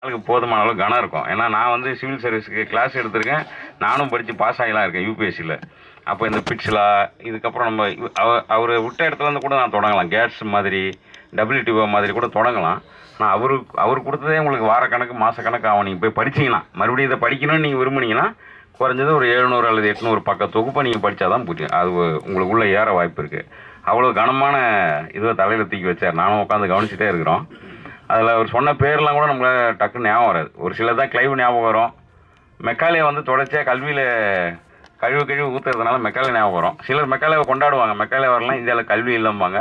ஆளுக்கு போதுமான அளவு கனம் இருக்கும். ஏன்னா நான் வந்து சிவில் சர்வீஸுக்கு கிளாஸ் எடுத்திருக்கேன். நானும் படித்து பாஸ் ஆகிலாம் இருக்கேன் யூபிஎஸ்சியில் அப்போ இந்த பிட்ஸ்லா இதுக்கப்புறம் நம்ம அவ- அவர் விட்ட இடத்துலேருந்து கூட நான் தொடங்கலாம். கேட்ஸ் மாதிரி டபிள்யூடிஓ மாதிரி கூட தொடங்கலாம். ஆனால் அவரு அவர் கொடுத்ததே உங்களுக்கு வார கணக்கு மாத கணக்கு ஆகும். நீங்கள் போய் படிச்சீங்கன்னா மறுபடியும் இதை படிக்கணும்னு நீங்கள் விரும்புனீங்கன்னா குறைஞ்சது ஒரு எழுநூறு அல்லது எட்நூறு பக்க தொகுப்பை நீங்கள் படித்தா தான் புரியும். அது உங்களுக்குள்ளே உங்களுக்கு ஏற வாய்ப்பு இருக்குது அவ்வளோ கனமான இதை தலையில் தூக்கி வச்சார். நானும் உட்காந்து கவனிச்சுட்டே இருக்கிறோம். அதில் அவர் சொன்ன பேர்லாம் கூட நம்மளால டக்குன்னு ஞாபகம் வராது. ஒரு சில தான் கிளைவ் ஞாபகம் வரும். மெக்காலே வந்து தொடர்ச்சியாக கல்வியில் கழிவு கழிவு ஊற்றுறதுனால மெக்காலே ஞாபகம் வரும். சிலர் மெக்காலேவை கொண்டாடுவாங்க. மெக்காலே வரலாம் இந்தியாவில் கல்வி இல்லைம்பாங்க.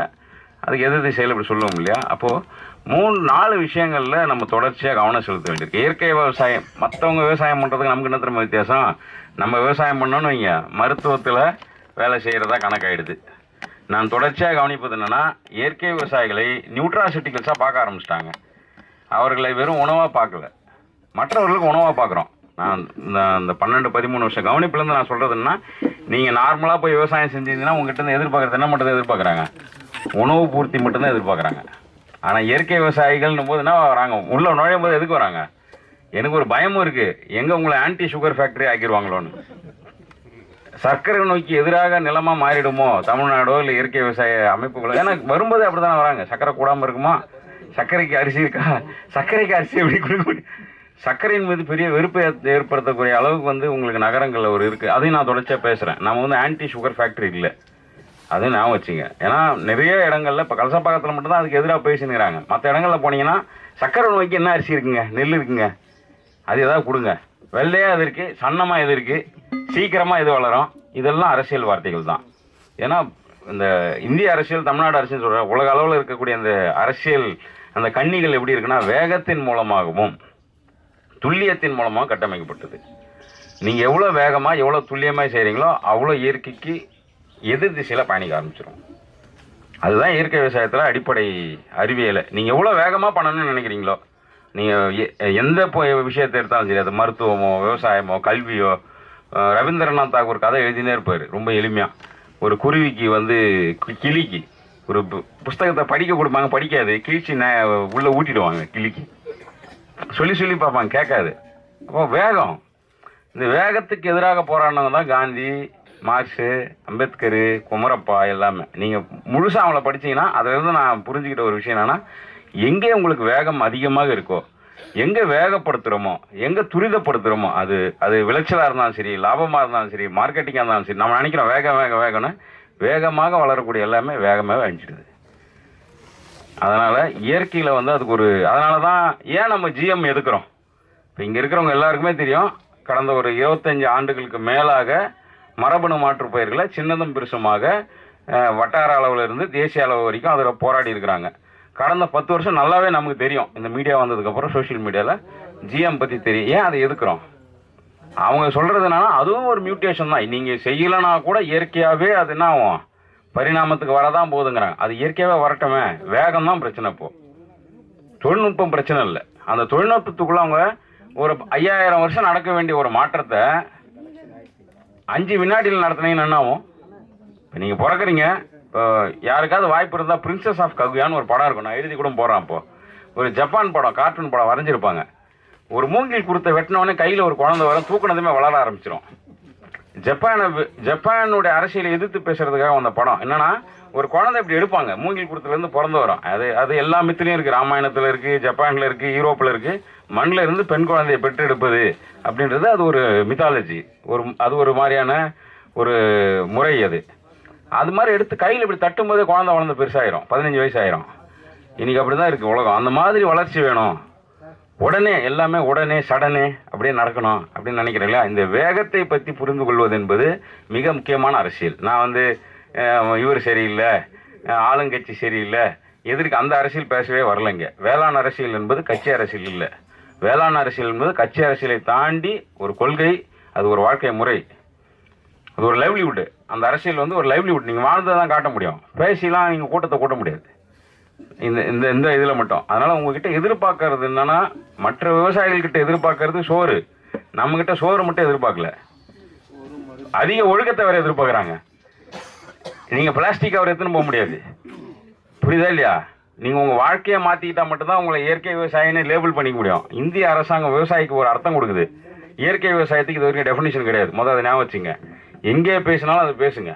அதுக்கு எது திசையில் இப்படி சொல்லுவோம் இல்லையா? அப்போது மூணு நாலு விஷயங்களில் நம்ம தொடர்ச்சியாக கவனம் செலுத்த வேண்டியிருக்கு. இயற்கை விவசாயம். மற்றவங்க விவசாயம் பண்ணுறதுக்கு நமக்கு என்ன திரும்ப வித்தியாசம்? நம்ம விவசாயம் பண்ணோன்னு வைங்க. மருத்துவத்தில் வேலை செய்கிறதா கணக்காயிடுது. நான் தொடர்ச்சியாக கவனிப்பது என்னென்னா இயற்கை விவசாயிகளை நியூட்ராசிட்டிகல்ஸாக பார்க்க ஆரம்பிச்சிட்டாங்க. அவர்களை வெறும் உணவாக பார்க்கல. மற்றவர்களுக்கு உணவாக பார்க்குறோம். நான் இந்த இந்த பன்னெண்டு பதிமூணு வருஷம் கவனிப்புலேருந்து நான் சொல்கிறதுன்னா நீங்கள் நார்மலாக போய் விவசாயம் செஞ்சீங்கன்னா உங்கள்கிட்ட இருந்து எதிர்பார்க்குறது என்ன மட்டும் எதிர்பார்க்குறாங்க. உணவு பூர்த்தி மட்டும்தான் எதிர்பார்க்குறாங்க. ஆனால் இயற்கை விவசாயிகள்னும் போது என்ன வராங்க? உள்ளே நுழையும் போது எதுக்கு வராங்க? எனக்கு ஒரு பயமும் இருக்குது எங்கே உங்களை ஆன்டி சுகர் ஃபேக்ட்ரி ஆக்கிடுவாங்களோன்னு சர்க்கரை நோய்க்கு எதிராக நிலமா மாறிடுமோ? தமிழ்நாடோ இல்லை இயற்கை விவசாய அமைப்புகளோ? ஏன்னா வரும்போது அப்படித்தானே வராங்க. சர்க்கரை கூடாமல் இருக்குமா? சர்க்கரைக்கு அரிசி இருக்கா? சர்க்கரைக்கு அரிசி எப்படி கொடுக்க முடியும்? சர்க்கரையின் மீது பெரிய வெறுப்பை ஏற்படுத்தக்கூடிய அளவுக்கு வந்து உங்களுக்கு நகரங்களில் ஒரு இருக்குது அதையும் நான் தொடர்ச்சியாக பேசுகிறேன் நம்ம வந்து ஆன்டி சுகர் ஃபேக்ட்ரி இல்லை. அதையும் ஞாபகம் வச்சுங்க. ஏன்னா நிறைய இடங்களில் இப்போ கலசப்பாக்கத்தில் மட்டும்தான் அதுக்கு எதிராக பேசினுக்கிறாங்க மற்ற இடங்களில் போனீங்கன்னா சர்க்கரை நோய்க்கு என்ன அரிசி இருக்குங்க? நெல் இருக்குங்க. அது ஏதாவது கொடுங்க. வெள்ளையாக இது இருக்குது சன்னமாக இது இருக்குது சீக்கிரமாக இது வளரும்? இதெல்லாம் அரசியல் வார்த்தைகள் தான். ஏன்னா இந்த இந்திய அரசியல் தமிழ்நாடு அரசியல் சொல்கிற உலக அளவில் இருக்கக்கூடிய அந்த அரசியல் அந்த கண்ணிகள் எப்படி இருக்குன்னா வேகத்தின் மூலமாகவும் துல்லியத்தின் மூலமாக கட்டமைக்கப்பட்டது. நீங்கள் எவ்வளோ வேகமாக எவ்வளோ துல்லியமாக செய்கிறீங்களோ அவ்வளோ இயற்கைக்கு எதிர் திசையில் பயணிக்க ஆரம்பிச்சிடும் அதுதான் இயற்கை விவசாயத்தில் அடிப்படை அறிவியலை. நீங்கள் எவ்வளோ வேகமாக பண்ணணும்னு நினைக்கிறீங்களோ நீங்கள் எந்த விஷயத்தை எடுத்தாலும் சரி அது மருத்துவமோ விவசாயமோ கல்வியோ ரவீந்திரநாத் தாகூர் கதை எழுதினே இருப்பார் ரொம்ப எளிமையாக ஒரு குருவிக்கு வந்து கிளிக்கு ஒரு பு- புஸ்தகத்தை படிக்க கொடுப்பாங்க படிக்காது கிழிச்சி ந உள்ளே ஊட்டிடுவாங்க கிளிக்கு. சொல்லி சொல்லி பார்ப்பாங்க கேட்காது. அப்போ வேகம். இந்த வேகத்துக்கு எதிராக போராடினவங்க தான் காந்தி மார்க்ஸு அம்பேத்கர் குமரப்பா எல்லாமே. நீங்கள் முழுசாக அவங்கள படிச்சீங்கன்னா அதிலேருந்து நான் புரிஞ்சுக்கிட்ட ஒரு விஷயம் என்னென்னா எங்கே உங்களுக்கு வேகம் அதிகமாக இருக்கோ எங்கே வேகப்படுத்துகிறோமோ எங்கே துரிதப்படுத்துகிறோமோ அது அது விளைச்சலாக இருந்தாலும் சரி லாபமாக இருந்தாலும் சரி மார்க்கெட்டிங்காக இருந்தாலும் சரி நம்ம நினைக்கிறோம் வேகம் வேகம் வேகம்னு வேகமாக வளரக்கூடிய எல்லாமே வேகமாக அழிஞ்சிடுது அதனால் இயற்கையில் வந்து அதுக்கு ஒரு அதனால தான் ஏன் நம்ம ஜிஎம் எதுக்குறோம்? இப்போ இங்கே இருக்கிறவங்க எல்லாருக்குமே தெரியும் கடந்த ஒரு இருபத்தஞ்சு ஆண்டுகளுக்கு மேலாக மரபணு மாற்று பயிர்களை சின்னதும் பெருசுமாக வட்டார அளவில் இருந்து தேசிய அளவு வரைக்கும் அதில் போராடி இருக்கிறாங்க. கடந்த பத்து வருஷம் நல்லாவே நமக்கு தெரியும். இந்த மீடியா வந்ததுக்கப்புறம் சோஷியல் மீடியாவில் ஜிஎம் பற்றி தெரியும். ஏன் அதை எதுக்குறோம்? அவங்க சொல்கிறது என்னன்னா அதுவும் ஒரு மியூட்டேஷன் தான். நீங்கள் செய்யலைன்னா கூட இயற்கையாகவே அது என்ன ஆகும்? பரிணாமத்துக்கு வரதான் போதுங்கிறாங்க அது இயற்கையாகவே வரட்டுமே. வேகம் தான் பிரச்சனை இப்போ. தொழில்நுட்பம் பிரச்சனை இல்லை. அந்த தொழில்நுட்பத்துக்குள்ள அவங்க ஒரு ஐயாயிரம் வருஷம் நடக்க வேண்டிய ஒரு மாற்றத்தை அஞ்சு வினாடியில் நடத்துனீங்கன்னா என்ன ஆகும்? இப்போ நீங்கள் பிறக்குறீங்க. இப்போ யாருக்காவது வாய்ப்பு இருந்தால் பிரின்சஸ் ஆஃப் ககுயான்னு ஒரு படம் இருக்கும். நான் எழுதி கூட போகிறேன் இப்போ ஒரு ஜப்பான் படம் கார்ட்டூன் படம் வரைஞ்சிருப்பாங்க. ஒரு மூங்கில் குருத்தை வெட்டினவொடனே கையில் ஒரு குழந்தை வரும் தூக்கினதுமே வளர ஆரம்பிச்சிடும் ஜப்பானை ஜப்பானுடைய அரசியலை எதிர்த்து பேசுறதுக்காக வந்த படம். என்னன்னா ஒரு குழந்தை இப்படி எடுப்பாங்க. மூங்கில் குருத்துலேருந்து பிறந்து வரும். அது அது எல்லா மித்திலையும் இருக்குது ராமாயணத்தில் இருக்குது ஜப்பானில் இருக்குது யூரோப்பில் இருக்குது மண்ணில் இருந்து பெண் குழந்தையை பெற்றெடுப்பது அப்படின்றது அது ஒரு மித்தாலஜி ஒரு அது ஒரு மாதிரியான ஒரு முறை அது. அது மாதிரி எடுத்து கையில் இப்படி தட்டும்போதே குழந்தை வளர்ந்து பெருசாயிரும். பதினஞ்சு வயசு ஆயிரும் இன்னைக்கு அப்படி தான் இருக்குது உலகம். அந்த மாதிரி வளர்ச்சி வேணும். உடனே எல்லாமே உடனே சடனே அப்படியே நடக்கணும் அப்படின்னு நினைக்கிறீங்களா? இந்த வேகத்தை பற்றி புரிந்து கொள்வது என்பது மிக முக்கியமான அரசியல். நான் வந்து இவர் சரியில்லை ஆளுங்கட்சி சரியில்லை. எதிர்க்கு அந்த அரசியல் பேசவே வரலைங்க வேளாண் அரசியல் என்பது கட்சி அரசியல் இல்லை. வேளாண் அரசியல் என்பது கட்சி அரசியலை தாண்டி ஒரு கொள்கை அது ஒரு வாழ்க்கை முறை. அது ஒரு லைவ்லிவுட் அந்த அரசியல் வந்து ஒரு லைவ்லிவுட் நீங்கள் வாழ்ந்ததை தான் காட்ட முடியும். பேசிலாம் நீங்கள் கூட்டத்தை கூட்ட முடியாது. இந்த இந்த இந்த இதில் மட்டும். அதனால் உங்ககிட்ட எதிர்பார்க்கறது என்னன்னா மற்ற விவசாயிகள்கிட்ட எதிர்பார்க்கறது சோறு. நம்மக்கிட்ட சோறு மட்டும் எதிர்பார்க்கல. அதிக ஒழுக்கத்தை வேற எதிர்பார்க்குறாங்க. நீங்கள் பிளாஸ்டிக் கவர் எடுத்துன்னு போக முடியாது. புரியுதா இல்லையா? நீங்கள் உங்கள் வாழ்க்கையை மாற்றிக்கிட்டா மட்டும்தான் உங்களை இயற்கை விவசாயின்னு லேபிள் பண்ணிக்க முடியும். இந்திய அரசாங்கம் விவசாயிக்கு ஒரு அர்த்தம் கொடுக்குது. இயற்கை விவசாயத்துக்கு இது வரைக்கும் டெஃபினிஷன் கிடையாது. முதல் அதை ஞாபகம் வச்சுங்க. எங்கே பேசினாலும் அது பேசுங்க.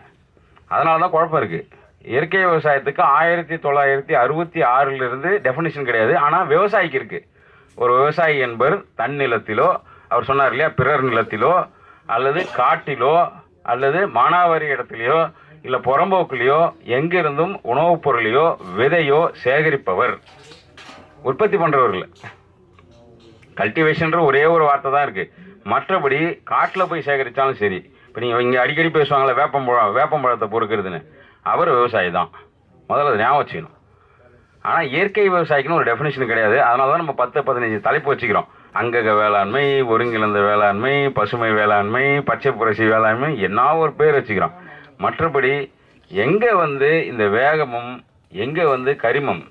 அதனால தான் குழப்பம் இருக்குது இயற்கை விவசாயத்துக்கு ஆயிரத்தி தொள்ளாயிரத்தி அறுபத்தி ஆறிலிருந்து டெஃபினிஷன் கிடையாது. ஆனால் விவசாயிக்கு இருக்குது ஒரு விவசாயி என்பவர் தன் நிலத்திலோ அவர் சொன்னார் இல்லையா பிறர் நிலத்திலோ அல்லது காட்டிலோ அல்லது மானாவாரி இடத்துலையோ இல்லை புறம்போக்குலையோ எங்கிருந்தும் உணவுப் பொருளையோ விதையோ சேகரிப்பவர். உற்பத்தி பண்ணுறவர்கள் கல்டிவேஷன்ற ஒரே ஒரு வார்த்தை தான் இருக்குது மற்றபடி காட்டில் போய் சேகரித்தாலும் சரி இப்போ நீங்கள் இங்கே அடிக்கடி பேசுவாங்களே வேப்பம்பழம் வேப்பம்பழத்தை பொறுக்கிறதுன்னு. அவர் விவசாயி தான். முதல்ல அதை ஞாபகம் வச்சுக்கணும். ஆனால் இயற்கை விவசாயிக்குன்னு ஒரு டெஃபினேஷன் கிடையாது. அதனால தான் நம்ம பத்து பதினஞ்சு தலைப்பு வச்சுக்கிறோம். அங்கக வேளாண்மை ஒருங்கிழந்த வேளாண்மை பசுமை வேளாண்மை பச்சை புரட்சி வேளாண்மை என்ன ஒரு பேர் வச்சுக்கிறோம். மற்றபடி எங்கே வந்து இந்த வேகமும் எங்கே வந்து கரிமம்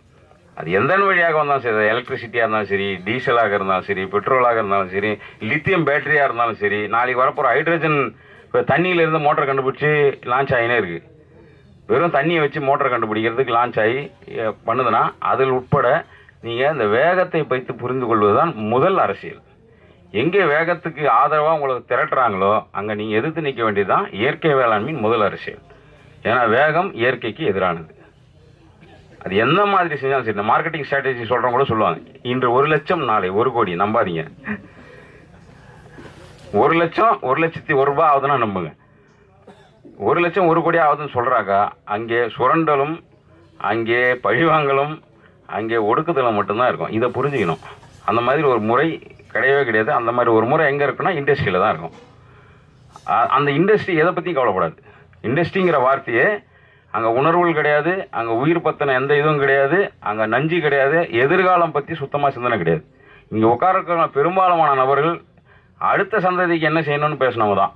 அது எந்த வழியாக வந்தாலும் சரி எலக்ட்ரிசிட்டியாக இருந்தாலும் சரி டீசலாக இருந்தாலும் சரி பெட்ரோலாக இருந்தாலும் சரி லித்தியம் பேட்டரியாக இருந்தாலும் சரி நாளைக்கு வரப்போகிற ஹைட்ரஜன் இப்போ தண்ணியில் இருந்து மோட்டர் கண்டுபிடிச்சி லான்ச் ஆகினே இருக்குது வெறும் தண்ணியை வச்சு மோட்டர் கண்டுபிடிக்கிறதுக்கு லான்ச் ஆகி பண்ணுதுன்னா அதில் உட்பட நீங்கள் இந்த வேகத்தை வைத்து புரிந்து கொள்வது தான் முதல் அரசியல். எங்கே வேகத்துக்கு ஆதரவாக உங்களுக்கு திரட்டுறாங்களோ அங்கே நீங்கள் எதிர்த்து நிற்க வேண்டியது தான் இயற்கை வேளாண்மையின் முதல் அரசியல். ஏன்னா வேகம் இயற்கைக்கு எதிரானது. அது எந்த மாதிரி செஞ்சாலும் சரி இந்த மார்க்கெட்டிங் ஸ்ட்ராட்டஜி சொல்கிறவங்க கூட சொல்லுவாங்க இன்று ஒரு லட்சம் நாளை ஒரு கோடி நம்பாதீங்க. ஒரு லட்சம் ஒரு லட்சத்தி ஒரு ரூபா ஆகுதுன்னா நம்புங்க. ஒரு லட்சம் ஒரு கோடி ஆகுதுன்னு சொல்கிறாக்கா அங்கே சுரண்டலும் அங்கே பழிவாங்கலும் அங்கே ஒடுக்குதலும் மட்டும்தான் இருக்கும். இதை புரிஞ்சுக்கணும். அந்த மாதிரி ஒரு முறை கிடையவே கிடையாது. அந்த மாதிரி ஒரு முறை எங்கே இருக்குன்னா இண்டஸ்ட்ரியில் தான் இருக்கும். அந்த இண்டஸ்ட்ரி எதை பற்றியும் கவலைப்படாது. இண்டஸ்ட்ரிங்கிற வார்த்தையே அங்கே உணர்வுகள் கிடையாது அங்கே உயிர் பற்றின எந்த இதுவும் கிடையாது அங்கே நஞ்சு கிடையாது எதிர்காலம் பற்றி சுத்தமாக சிந்தனை கிடையாது. இங்கே உட்கார பெரும்பாலான நபர்கள் அடுத்த சந்ததிக்கு என்ன செய்யணும்னு பேசினவங்க தான்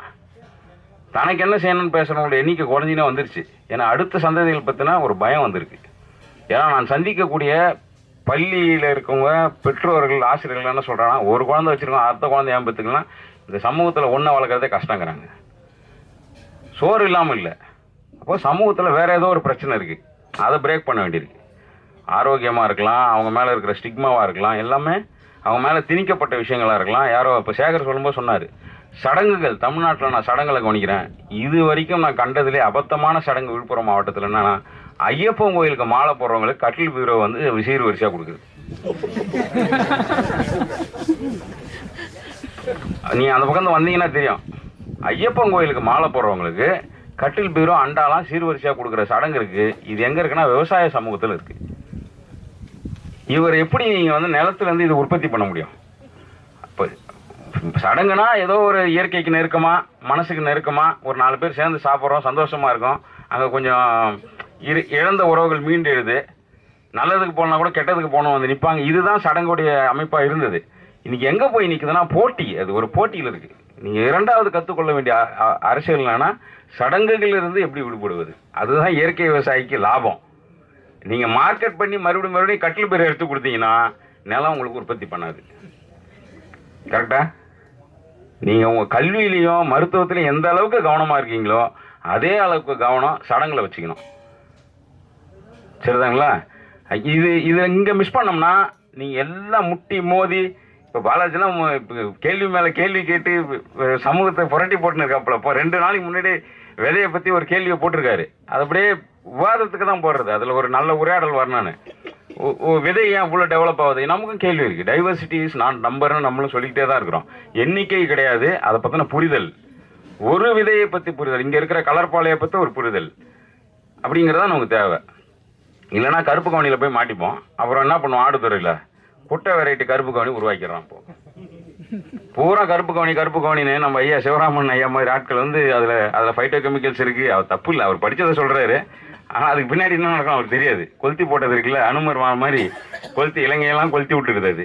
தனக்கு என்ன செய்யணும்னு பேசுகிறவங்களோட எண்ணிக்கை குறைஞ்சினே வந்துருச்சு. ஏன்னா அடுத்த சந்ததிகள் பற்றினா ஒரு பயம் வந்திருக்கு. ஏன்னா நான் சந்திக்கக்கூடிய பள்ளியில் இருக்கவங்க பெற்றோர்கள் ஆசிரியர்கள் என்ன சொல்கிறாங்கன்னா ஒரு குழந்தை வச்சுருக்கோம் அடுத்த குழந்தை ஏன் பெற்றுக்கலாம்? இந்த சமூகத்தில் ஒன்றை வளர்க்குறதே கஷ்டங்கிறாங்க. சோறு இல்லாமல் இல்லை. அப்போ சமூகத்தில் வேறு ஏதோ ஒரு பிரச்சனை இருக்குது அதை பிரேக் பண்ண வேண்டியிருக்கு. ஆரோக்கியமாக இருக்கலாம் அவங்க மேலே இருக்கிற ஸ்டிக்மாவாக இருக்கலாம் எல்லாமே அவங்க மேலே திணிக்கப்பட்ட விஷயங்களாக இருக்கலாம். யாரோ இப்போ சேகர் சொல்லும்போது சொன்னார். சடங்குகள் தமிழ்நாட்டில் நான் சடங்குகளை கவனிக்கிறேன். இது வரைக்கும் நான் கண்டதிலே அபத்தமான சடங்கு விழுப்புரம் மாவட்டத்தில் என்னன்னா ஐயப்பன் கோயிலுக்கு மாலை போடுறவங்களுக்கு கட்டில் பீரோ வந்து விசீர் வரிசையாக கொடுக்குது. நீ அந்த பக்கம் வந்தீங்கன்னா தெரியும். ஐயப்பன் கோயிலுக்கு மாலை போடுறவங்களுக்கு கட்டில் பீரோ அண்டாலாம் சீர்வரிசையாக கொடுக்குற சடங்கு இருக்குது இது எங்கே இருக்குன்னா விவசாய சமூகத்தில் இருக்குது இவர் எப்படி நீங்கள் வந்து நிலத்துலேருந்து இது உற்பத்தி பண்ண முடியும்? இப்போ சடங்குனா ஏதோ ஒரு இயற்கைக்கு நெருக்கமாக மனசுக்கு நெருக்கமாக ஒரு நாலு பேர் சேர்ந்து சாப்பிட்றோம் சந்தோஷமாக இருக்கும். அங்கே கொஞ்சம் இரு இழந்த உறவுகள் மீண்டு எழுது நல்லதுக்கு போனால் கூட கெட்டதுக்கு போனோம் வந்து நிற்பாங்க இதுதான் சடங்குடைய அமைப்பாக இருந்தது. இன்றைக்கி எங்கே போய் நிற்குதுன்னா போட்டி. அது ஒரு போட்டியில் இருக்குது நீங்கள் இரண்டாவது கற்றுக்கொள்ள வேண்டிய அ- அரசியல் என்னன்னா சடங்குகளிலிருந்து எப்படி விடுபடுவது? அதுதான் இயற்கை விவசாயிக்கு லாபம். நீங்கள் மார்க்கெட் பண்ணி மறுபடியும் மறுபடியும் கட்டில் பேர் எடுத்து கொடுத்தீங்கன்னா நிலம் உங்களுக்கு உற்பத்தி பண்ணாது. கரெக்டா நீங்கள் உங்கள் கல்வியிலையும் மருத்துவத்திலையும் எந்த அளவுக்கு கவனமாக இருக்கீங்களோ அதே அளவுக்கு கவனம் சடங்குல வச்சுக்கணும். சரிதாங்களா? இது இது இங்கே மிஸ் பண்ணோம்னா நீங்கள் எல்லாம் முட்டி மோதி இப்போ பாலாஜிலாம் கேள்வி மேலே கேள்வி கேட்டு சமூகத்தை புரட்டி போட்டுன்னு இருக்காப்புல. இப்போ ரெண்டு நாளைக்கு முன்னாடி விதையை பற்றி ஒரு கேள்வியை போட்டிருக்காரு. அது அப்படியே விவாதத்துக்கு தான் போடுறது அதில் ஒரு நல்ல உரையாடல் வரணும்னு ஓ- ஓ, விதை ஏன் இவ்வளோ டெவலப் ஆகுது? நமக்கும் கேள்வி இருக்குது டைவர்சிட்டி இஸ் நான் நம்பர்னு நம்மளும் சொல்லிக்கிட்டே தான் இருக்கிறோம். எண்ணிக்கை கிடையாது. அதை பற்றின புரிதல். ஒரு விதையை பற்றி புரிதல். இங்கே இருக்கிற கலர்பாலையை பற்றி ஒரு புரிதல். அப்படிங்கிறதா நமக்கு தேவை. இல்லைன்னா கருப்பு கவனியில் போய் மாட்டிப்போம். அப்புறம் என்ன பண்ணுவோம்? ஆடுதுறையில் குட்டை வெரைட்டி கருப்பு கவனி உருவாக்கிடுறான் இப்போ பூரா கருப்பு கவனி கருப்பு கவனின்னு நம்ம ஐயா சிவராமன் ஐயா மாதிரி ஆட்கள் வந்து அதில் அதில் ஃபைட்டோ கெமிக்கல்ஸ் இருக்குது அவர் தப்பு இல்லை. அவர் படித்ததை சொல்கிறாரு ஆனால் அதுக்கு பின்னாடி என்ன நடக்கும் அவருக்கு தெரியாது. கொளுத்தி போட்டது இருக்குல்ல அனுமர் மாதிரி கொளுத்தி இலங்கையெல்லாம் கொளுத்தி விட்டுருக்குது அது.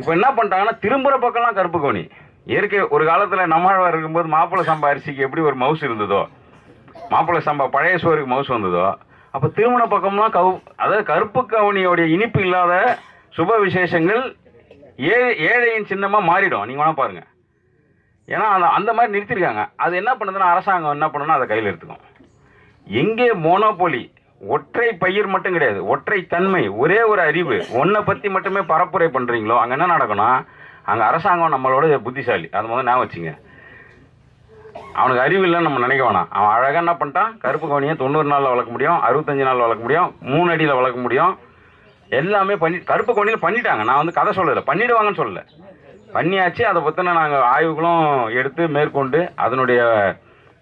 இப்போ என்ன பண்ணிட்டாங்கன்னா திரும்புகிற பக்கம்லாம் கருப்பு கோணி. இயற்கை ஒரு காலத்தில் நம்மாழ்வார் இருக்கும்போது மாப்பிள்ளை சம்பா அரிசிக்கு எப்படி ஒரு மவுஸ் இருந்ததோ மாப்பிள்ளை சம்பா பழைய சோறுக்கு மவுஸ் வந்ததோ அப்போ திருமண பக்கம்லாம் கவு அதாவது கருப்பு கவுனியோடைய இனிப்பு இல்லாத சுப விசேஷங்கள் ஏழை ஏழையின் சின்னமாக மாறிடும். நீங்கள் வேணால் பாருங்கள் ஏன்னா அந்த அந்த மாதிரி நிறுத்திருக்காங்க. அது என்ன பண்ணுதுன்னா அரசாங்கம் என்ன பண்ணுன்னா அதை கையில் எடுத்துக்கும். எங்கே மோனோபொலி? ஒற்றை பயிர் மட்டும் கிடையாது. ஒற்றை தன்மை ஒரே ஒரு அறிவு. ஒன்றை பற்றி மட்டுமே பரப்புரை பண்ணுறீங்களோ அங்கே என்ன நடக்கும்னா அங்கே அரசாங்கம் நம்மளோட புத்திசாலி. அது முதல்ல நான் வச்சுங்க. அவனுக்கு அறிவு இல்லைன்னு நம்ம நினைக்க வேணாம். அவன் அழகாக என்ன பண்ணிட்டான்? கருப்பு கவனியை தொண்ணூறு நாளில் வளர்க்க முடியும் அறுபத்தஞ்சு நாள் வளர்க்க முடியும் மூணு அடியில் வளர்க்க முடியும். எல்லாமே பண்ணி கருப்பு கவனியில் பண்ணிட்டாங்க. நான் வந்து கதை சொல்லலை. பண்ணிடுவாங்கன்னு சொல்லலை. பண்ணியாச்சு. அதை பற்றின நாங்கள் ஆய்வுகளும் எடுத்து மேற்கொண்டு அதனுடைய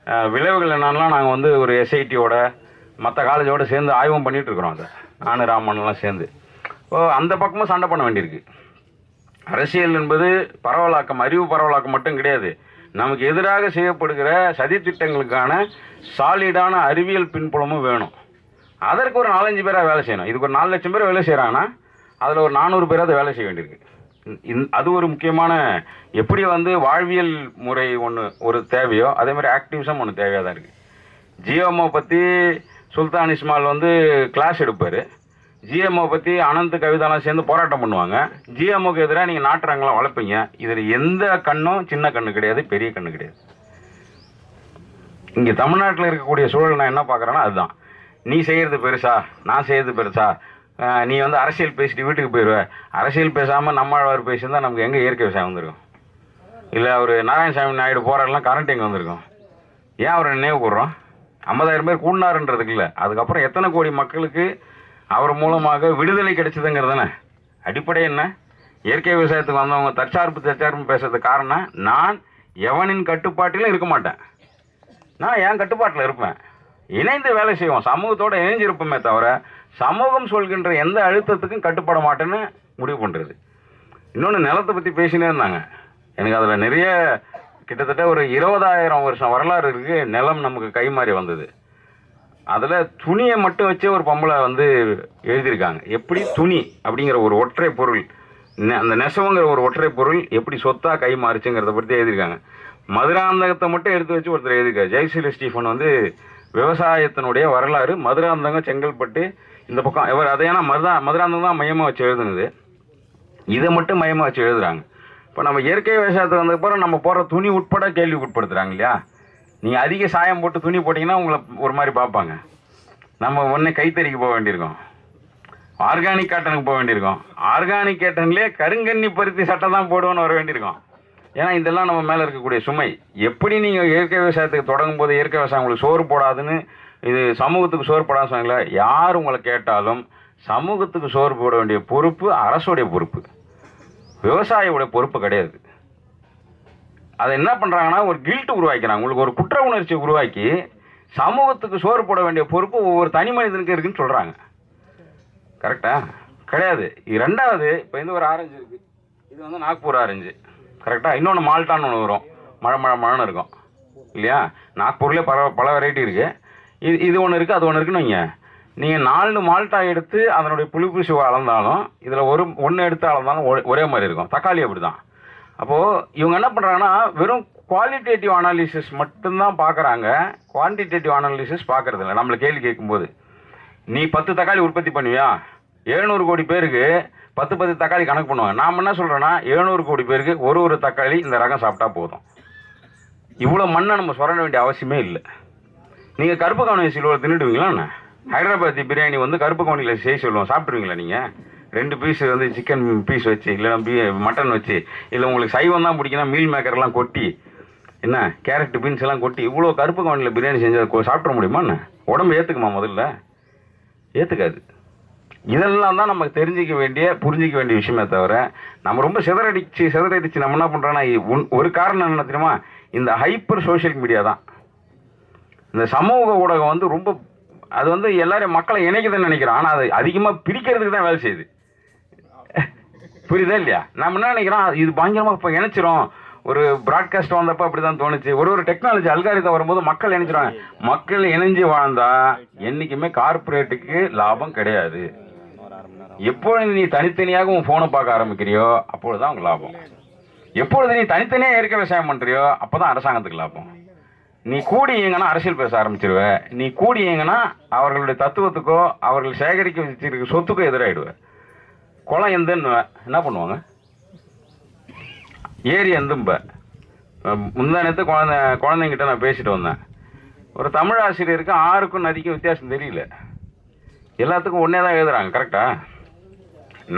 விளைவுகள் என்னன்னா நாங்கள் வந்து ஒரு எஸ்ஐடியோட மற்ற காலேஜோட சேர்ந்து ஆய்வும் பண்ணிகிட்ருக்குறோம் இருக்கிறோம் அதை. நானு ராமன்லாம் சேர்ந்து. ஓ அந்த பக்கமும் சண்டை பண்ண வேண்டியிருக்கு. அரசியல் என்பது பரவலாக்கம் அறிவு பரவலாக்கம் மட்டும் கிடையாது. நமக்கு எதிராக செய்யப்படுகிற சதி திட்டங்களுக்கான சாலிடான அறிவியல் பின்புலமும் வேணும். அதற்கு ஒரு நாலஞ்சு பேராக வேலை செய்யணும். இதுக்கு ஒரு நாலு லட்சம் பேர் வேலை செய்கிறாங்கன்னா அதில் ஒரு நானூறு பேராக வேலை செய்ய வேண்டியிருக்கு. அது ஒரு முக்கியமான எப்படி வந்து வாழ்வியல் முறை ஒன்று ஒரு தேவையோ அதே மாதிரி ஆக்டிவிசம் ஒன்று தேவையாக தான் இருக்குது ஜிஎம்ஓ பற்றி சுல்தான் இஸ்மால் வந்து கிளாஸ் எடுப்பார். ஜிஎம்ஓ பற்றி அனந்த் கவிதாலாம் சேர்ந்து போராட்டம் பண்ணுவாங்க. ஜிஎம்ஓக்கு எதிராக நீங்கள் நாட்டுறாங்களாம் வளர்ப்பீங்க. இதில் எந்த கண்ணும் சின்ன கண்ணு கிடையாது பெரிய கண்ணு கிடையாது. இங்கே தமிழ்நாட்டில் இருக்கக்கூடிய சூழல் நான் என்ன பார்க்குறேன்னா அதுதான். நீ செய்கிறது பெருசா நான் செய்கிறது பெருசா நீ வந்து அரசியல் பேசிட்டு வீட்டுக்கு போயிடுவ அரசியல் பேசாமல் நம்மாழ்வார் பேசியிருந்தால் நமக்கு எங்கே இயற்கை விவசாயம் வந்திருக்கும்? இல்லை அவர் நாராயணசாமி நாயுடு போராடலாம் கரண்ட் எங்கே வந்திருக்கும்? ஏன் அவரை நினைவு கூடுறோம் ஐம்பதாயிரம் பேர் கூடினாருன்றதுக்கு இல்லை. அதுக்கப்புறம் எத்தனை கோடி மக்களுக்கு அவர் மூலமாக விடுதலை கிடைச்சதுங்கிறது தானே அடிப்படை என்ன? இயற்கை விவசாயத்துக்கு வந்தவங்க தற்சார்பு தற்சார்பு பேசுறதுக்கு காரணம் நான் எவனின் கட்டுப்பாட்டிலும் இருக்க மாட்டேன். நான் என் கட்டுப்பாட்டில் இருப்பேன். இணைந்து வேலை செய்வோம். சமூகத்தோட இணைஞ்சிருப்போமே தவிர சமூகம் சொல்கின்ற எந்த அழுத்தத்துக்கும் கட்டுப்பட மாட்டேன்னு முடிவு பண்ணுறது இன்னொன்று நிலத்தை பற்றி பேசினே இருந்தாங்க. எனக்கு அதில் நிறைய கிட்டத்தட்ட ஒரு இருபதாயிரம் வருஷம் வரலாறு இருக்கு. நிலம் நமக்கு கை மாறி வந்தது. அதில் துணியை மட்டும் வச்சு ஒரு பொம்பளை வந்து எழுதியிருக்காங்க. எப்படி துணி அப்படிங்கிற ஒரு ஒற்றை பொருள் நெ- அந்த நெசவுங்கிற ஒரு ஒற்றை பொருள் எப்படி சொத்தாக கை மாறிச்சுங்கிறத பற்றி எழுதியிருக்காங்க. மதுராந்தகத்தை மட்டும் எடுத்து வச்சு ஒருத்தர் எழுதியிருக்காரு. ஜெயசீல ஸ்டீஃபன் வந்து விவசாயத்தினுடைய வரலாறு மதுராந்தகம் செங்கல்பட்டு இந்த பக்கம் இவர் அதை ஏன்னா மதுரா மதுராந்தகம் தான் மையமாக வச்சு எழுதுனது. இதை மட்டும் மையமாக வச்சு எழுதுறாங்க. இப்போ நம்ம இயற்கை விவசாயத்துக்கு வந்ததுக்கப்புறம் நம்ம போடுற துணி உட்பட கேள்விக்கு உட்படுத்துகிறாங்க இல்லையா? நீங்கள் அதிக சாயம் போட்டு துணி போட்டிங்கன்னா உங்களை ஒரு மாதிரி பார்ப்பாங்க. நம்ம உடனே கைத்தறிக்கு போக வேண்டியிருக்கோம். ஆர்கானிக் காட்டனுக்கு போக வேண்டியிருக்கோம். ஆர்கானிக் காட்டன்லேயே கருங்கண்ணி பருத்தி சட்டை தான் போடுவோன்னு வர வேண்டியிருக்கோம். ஏன்னா இதெல்லாம் நம்ம மேலே இருக்கக்கூடிய சுமை. எப்படி நீங்கள் இயற்கை விவசாயத்துக்கு தொடங்கும் போது இயற்கை விவசாயம் உங்களுக்கு சோறு போடாதுன்னு இது சமூகத்துக்கு சோறு போடாத சொன்னீங்களா யார் உங்களை கேட்டாலும் சமூகத்துக்கு சோறு போட வேண்டிய பொறுப்பு அரசுடைய பொறுப்பு. விவசாயியோட பொறுப்பு கிடையாது. அதை என்ன பண்ணுறாங்கன்னா ஒரு கில்ட்டு உருவாக்கிறாங்க. உங்களுக்கு ஒரு குற்ற உணர்ச்சி உருவாக்கி சமூகத்துக்கு சோறு போட வேண்டிய பொறுப்பு ஒவ்வொரு தனி மனிதனுக்கு இருக்குன்னு சொல்கிறாங்க கரெக்டா கிடையாது. இது ரெண்டாவது இப்போ இந்த ஒரு ஆரஞ்சு இருக்குது இது வந்து நாக்பூர் ஆரஞ்சு. கரெக்டாக இன்னொன்று மால்ட்டான்னு ஒன்று வரும். மழை மழை மழைன்னு இருக்கும். இல்லையா? நாக்பூர்லேயே பல பல வெரைட்டி இருக்குது இது இது ஒன்று இருக்குது அது ஒன்று இருக்குன்னு வைங்க. நீங்கள் நாலு மால்ட்டா எடுத்து அதனுடைய புளிப்பு சுவை அளந்தாலும் இதில் ஒரு ஒன்று எடுத்து அளந்தாலும் ஒரே- ஒரே மாதிரி இருக்கும். தக்காளி அப்படி தான் அப்போது இவங்க என்ன பண்ணுறாங்கன்னா வெறும் குவாலிட்டேட்டிவ் அனாலிசிஸ் மட்டும்தான் பார்க்குறாங்க குவான்டிடேட்டிவ் அனாலிசிஸ் பார்க்கறது இல்லை. நம்மளை கேள்வி கேட்கும்போது. நீ பத்து தக்காளி உற்பத்தி பண்ணுவியா? எழுநூறு கோடி பேருக்கு பத்து பத்து தக்காளி கணக்கு பண்ணுவாங்க. நாம் என்ன சொல்கிறோன்னா எழுநூறு கோடி பேருக்கு ஒரு ஒரு தக்காளி இந்த ரகம் சாப்பிட்டா போதும். இவ்வளோ மண்ணை நம்ம சுரண்ட வேண்டிய அவசியமே இல்லை. நீங்கள் கருப்பு கவனி சிலுவை தின்னுடுவீங்களா ஹைதராபாத்தி பிரியாணி வந்து கருப்பு கவனியில் செய்ய சொல்லுவோம். சாப்பிட்ருவீங்களா நீங்கள் ரெண்டு பீஸ் வந்து சிக்கன் பீஸ் வச்சு இல்லைன்னா பீ மட்டன் வச்சு இல்லை உங்களுக்கு சைவம் தான் பிடிக்குன்னா மீல் மேக்கர்லாம் கொட்டி என்ன கேரட் பீன்ஸ் எல்லாம் கொட்டி இவ்வளோ கருப்பு கவனியில் பிரியாணி செஞ்சு சாப்பிட முடியுமா என்ன? உடம்பு ஏற்றுக்குமா முதல்ல? ஏற்றுக்காது இதெல்லாம் தான் நமக்கு தெரிஞ்சிக்க வேண்டிய புரிஞ்சிக்க வேண்டிய விஷயமே தவிர நம்ம ரொம்ப சிதறடிச்சு சிதறடிச்சு நம்ம என்ன பண்ணுறோன்னா ஒரு காரணம் என்ன தெரியுமா? இந்த ஹைப்பர் சோஷியல் மீடியா தான். இந்த சமூக ஊடகம் வந்து ரொம்ப அது வந்து எல்லாரும் மக்களை இணைக்குதுன்னு நினைக்கிறோம் ஆனால் அது அதிகமாக பிரிக்கிறதுக்கு தான் வேலை செய்யுது. புரியுதா இல்லையா? நம்ம என்ன நினைக்கிறோம்? இது பயங்கரமாக இப்போ இணைச்சிரும். ஒரு ப்ராட்காஸ்ட் வந்தப்போ அப்படி தான் தோணுச்சு. ஒரு ஒரு டெக்னாலஜி அல்காரிதம் வரும்போது மக்கள் இணைச்சிருவாங்க மக்கள் இணைஞ்சு வாழ்ந்தா என்றைக்குமே கார்ப்பரேட்டுக்கு லாபம் கிடையாது. எப்பொழுது நீ தனித்தனியாக உன் ஃபோனை பார்க்க ஆரம்பிக்கிறியோ அப்பொழுது தான் உங்க லாபம். எப்பொழுது நீ தனித்தனியாக இருக்க விவசாயம் பண்ணுறியோ அப்போ தான் அரசாங்கத்துக்கு லாபம். நீ கூடி இயங்கினா அரசியல் பேச ஆரம்பிச்சிருவ. நீ கூடி இயங்கினா அவர்களுடைய தத்துவத்துக்கோ அவர்கள் சேகரிக்க வச்சிருக்க சொத்துக்கோ எதிராயிடுவ. குளம் எந்தன்னு என்ன பண்ணுவாங்க? ஏரி எந்தும்ப. முந்தானத்து குழந்தை குழந்தைங்கிட்ட நான் பேசிட்டு வந்தேன். ஒரு தமிழ் ஆசிரியருக்கு ஆறுக்கும் நதிக்கும் வித்தியாசம் தெரியல. எல்லாத்துக்கும் ஒன்றே தான் எழுதுறாங்க கரெக்டா